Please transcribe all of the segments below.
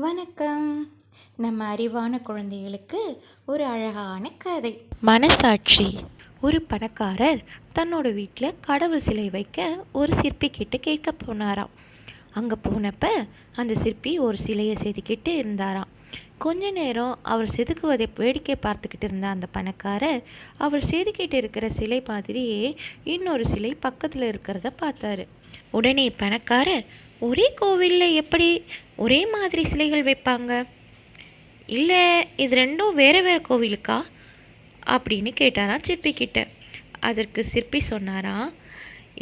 வணக்கம். நம்ம அறிவான குழந்தைகளுக்கு ஒரு அழகான கதை. மனசாட்சி. ஒரு பணக்காரர் தன்னோட வீட்டில் கடவுள் சிலை வைக்க ஒரு சிற்பி கிட்ட கேட்க போனாராம். அங்கே போனப்ப அந்த சிற்பி ஒரு சிலையை செதுக்கிட்டு இருந்தாராம். கொஞ்ச நேரம் அவர் செதுக்குவதை வேடிக்கை பார்த்துக்கிட்டு இருந்த அந்த பணக்காரர் அவர் செதுக்கிட்டு இருக்கிற சிலை மாதிரியே இன்னொரு சிலை பக்கத்தில் இருக்கிறத பார்த்தாரு. உடனே பணக்காரர் ஒரே கோவிலில் எப்படி ஒரே மாதிரி சிலைகள் வைப்பாங்க? இல்லை இது ரெண்டும் வேறு வேறு கோவிலுக்கா? அப்படின்னு கேட்டாராம் சிற்பி கிட்ட. அதற்கு சிற்பி சொன்னாராம்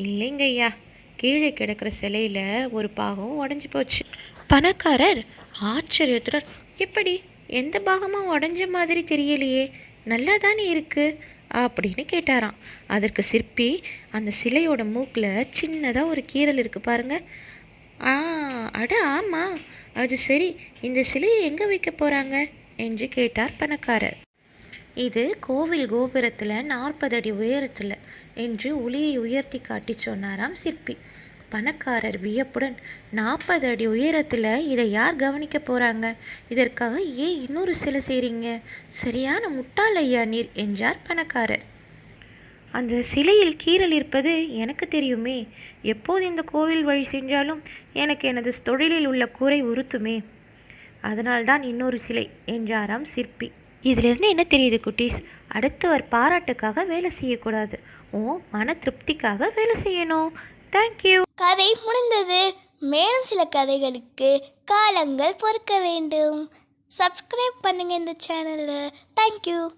இல்லைங்க ஐயா கீழே கிடக்கிற சிலையில் ஒரு பாகம் உடஞ்சி போச்சு. பணக்காரர் ஆச்சரியத்துடன் எப்படி? எந்த பாகமும் உடஞ்ச மாதிரி தெரியலையே நல்லா தானே இருக்குது அப்படின்னு கேட்டாராம். அதற்கு சிற்பி அந்த சிலையோட மூக்கில் சின்னதாக ஒரு கீறல் இருக்குது பாருங்கள் ஆ அட ஆமா. அது சரி இந்த சிலையை எங்கே வைக்க போகிறாங்க என்று கேட்டார் பணக்காரர். இது கோவில் கோபுரத்தில் நாற்பது அடி உயரத்தில் என்று ஒளியை உயர்த்தி காட்டி சொன்னாராம் சிற்பி. பணக்காரர் வியப்புடன் நாற்பது அடி உயரத்தில் இதை யார் கவனிக்க போகிறாங்க இதற்காக ஏன் இன்னொரு சிலை செய்கிறீங்க சரியான முட்டாளையா நீர் என்றார் பணக்காரர். அந்த சிலையில் கீறல் இருப்பது எனக்கு தெரியுமே. எப்போது இந்த கோவில் வழி சென்றாலும் எனக்கு எனது தொழிலில் உள்ள குறை உறுத்துமே. அதனால்தான் இன்னொரு சிலை என்றாராம் சிற்பி. இதிலிருந்து என்ன தெரியுது குட்டீஸ்? அடுத்தவர் பாராட்டுக்காக வேலை செய்யக்கூடாது. ஓ மன திருப்திக்காக வேலை செய்யணும். தேங்க்யூ கதை முடிந்தது. மேலும் சில கதைகளுக்கு காலங்கள் பொறுக்க வேண்டும். சப்ஸ்கிரைப் பண்ணுங்க இந்த சேனலில் தேங்க்யூ